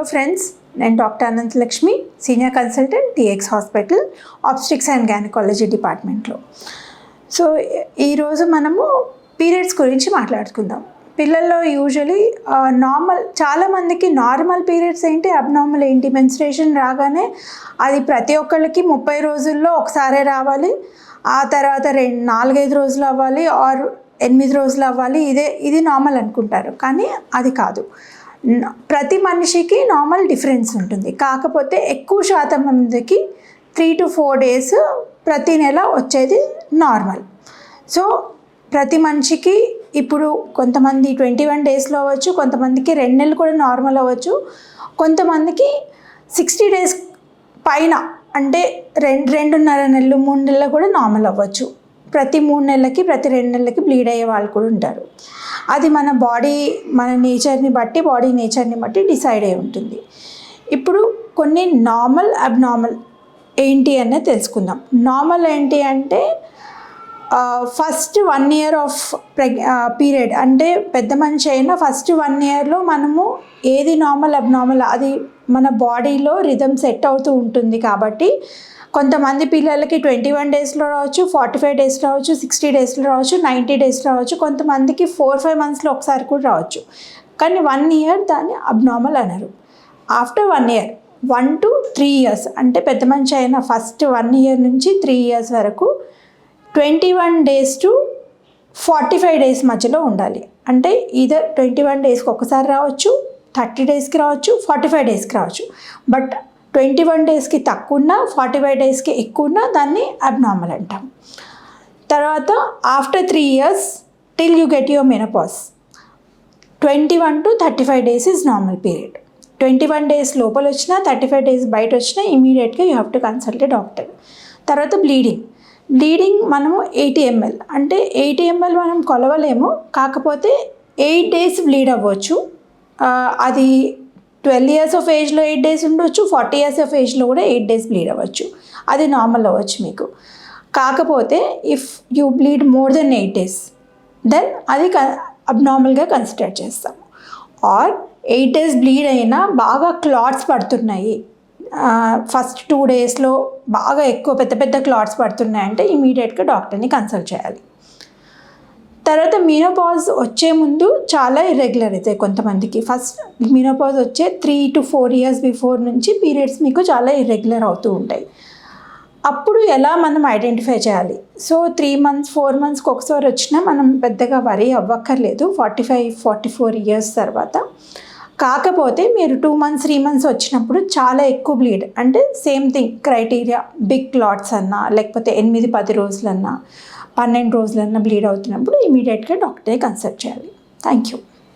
Hello friends నేను doctor Anantha Lakshmi senior consultant TX hospital obstetrics and gynaecology డిపార్ట్మెంట్లో so ఈరోజు మనము periods గురించి మాట్లాడుకుందాం. పిల్లల్లో యూజువలీ నార్మల్ చాలామందికి నార్మల్ పీరియడ్స్ ఏంటి? అబ్నార్మల్ ఏంటి? మెన్స్ట్రేషన్ రాగానే అది ప్రతి ఒక్కళ్ళకి ముప్పై రోజుల్లో ఒకసారే రావాలి. ఆ తర్వాత రెండు నాలుగైదు రోజులు అవ్వాలి ఆర్ ఎనిమిది రోజులు అవ్వాలి. ఇదే ఇది నార్మల్ అనుకుంటారు. కానీ అది కాదు. ప్రతి మనిషికి నార్మల్ డిఫరెన్స్ ఉంటుంది. కాకపోతే ఎక్కువ శాతం మందికి త్రీ టు ఫోర్ డేస్ ప్రతి నెల వచ్చేది నార్మల్ సో ప్రతి మనిషికి ఇప్పుడు కొంతమంది ట్వంటీ వన్ డేస్లో అవ్వచ్చు కొంతమందికి రెండు నెలలు కూడా నార్మల్ అవ్వచ్చు. కొంతమందికి సిక్స్టీ డేస్ పైన అంటే రెండు రెండున్నర నెలలు మూడు నెలలు కూడా నార్మల్ అవ్వచ్చు. ప్రతి మూడు నెలలకి ప్రతి రెండు నెలలకి బ్లీడ్ అయ్యే వాళ్ళు కూడా ఉంటారు. అది మన బాడీ మన నేచర్ని బట్టి బాడీ నేచర్ని బట్టి డిసైడ్ అయి ఉంటుంది. ఇప్పుడు కొన్ని నార్మల్ అబ్నార్మల్ ఏంటి అనేది తెలుసుకుందాం. నార్మల్ ఏంటి అంటే ఫస్ట్ వన్ ఇయర్ ఆఫ్ ప్రెగ్ పీరియడ్ అంటే పెద్ద మనిషి అయినా ఫస్ట్ వన్ ఇయర్లో మనము ఏది నార్మల్ అబ్నార్మల్ అది మన బాడీలో రిధమ్ సెట్ అవుతూ ఉంటుంది కాబట్టి కొంతమంది పిల్లలకి ట్వంటీ వన్ డేస్లో రావచ్చు ఫార్టీ ఫైవ్ డేస్లో రావచ్చు సిక్స్టీ డేస్లో రావచ్చు నైంటీ డేస్లో రావచ్చు కొంతమందికి ఫోర్ ఫైవ్ మంత్స్లో ఒకసారి కూడా రావచ్చు. కానీ వన్ ఇయర్ దాన్ని అబ్నార్మల్ అనరు. After one year one two three years అంటే పెద్ద మనిషి అయిన ఫస్ట్ వన్ ఇయర్ నుంచి త్రీ ఇయర్స్ వరకు twenty one days to forty five days మధ్యలో ఉండాలి. అంటే ఇదర్ ట్వంటీ వన్ డేస్కి ఒకసారి రావచ్చు థర్టీ డేస్కి రావచ్చు ఫార్టీ ఫైవ్ డేస్కి రావచ్చు. బట్ ట్వంటీ వన్ డేస్కి తక్కువ ఉన్నా ఫార్టీ ఫైవ్ డేస్కి ఎక్కువ ఉన్నా దాన్ని అబ్నార్మల్ అంటాం. తర్వాత after three years till you get your menopause twenty one to thirty five days is normal period twenty one days లోపల వచ్చినా థర్టీ ఫైవ్ డేస్ బయట వచ్చినా ఇమీడియట్గా you have to consult doctor తర్వాత బ్లీడింగ్ బ్లీడింగ్ మనము eighty ML అంటే eighty ML మనం కొలవలేము కాకపోతే ఎయిట్ డేస్ బ్లీడ్ అవ్వచ్చు. అది ట్వెల్వ్ ఇయర్స్ ఆఫ్ ఏజ్లో ఎయిట్ డేస్ ఉండొచ్చు ఫార్టీ ఇయర్స్ ఆఫ్ ఏజ్లో కూడా ఎయిట్ డేస్ బ్లీడ్ అవ్వచ్చు. అది నార్మల్ అవ్వచ్చు మీకు. కాకపోతే if you bleed more then eight days then అది అబ్నార్మల్గా కన్సిడర్ చేస్తాము ఆర్ ఎయిట్ డేస్ బ్లీడ్ అయినా బాగా క్లాట్స్ పడుతున్నాయి. ఫస్ట్ టూ డేస్లో బాగా ఎక్కువ పెద్ద పెద్ద క్లాట్స్ పడుతున్నాయంటే ఇమీడియట్గా డాక్టర్ని కన్సల్ట్ చేయాలి. తర్వాత మీనోపాజ్ వచ్చే ముందు చాలా ఇర్రెగ్యులర్ అవుతాయి కొంతమందికి. ఫస్ట్ మీనోపాజ్ వచ్చే three to four years before నుంచి పీరియడ్స్ మీకు చాలా ఇర్రెగ్యులర్ అవుతూ ఉంటాయి. అప్పుడు ఎలా మనం ఐడెంటిఫై చేయాలి? సో త్రీ మంత్స్ ఫోర్ మంత్స్కి ఒకసారి వచ్చినా మనం పెద్దగా worry అవ్వక్కర్లేదు. Forty five forty four years తర్వాత కాకపోతే మీరు టూ మంత్స్ త్రీ మంత్స్ వచ్చినప్పుడు చాలా ఎక్కువ బ్లీడ్ అంటే same thing criteria big clots అన్నా లేకపోతే ఎనిమిది పది రోజులన్నా పన్నెండు రోజులన్నా బ్లీడ్ అవుతున్నప్పుడు ఇమీడియట్గా డాక్టరే కన్సల్ట్ చేయాలి. Thank you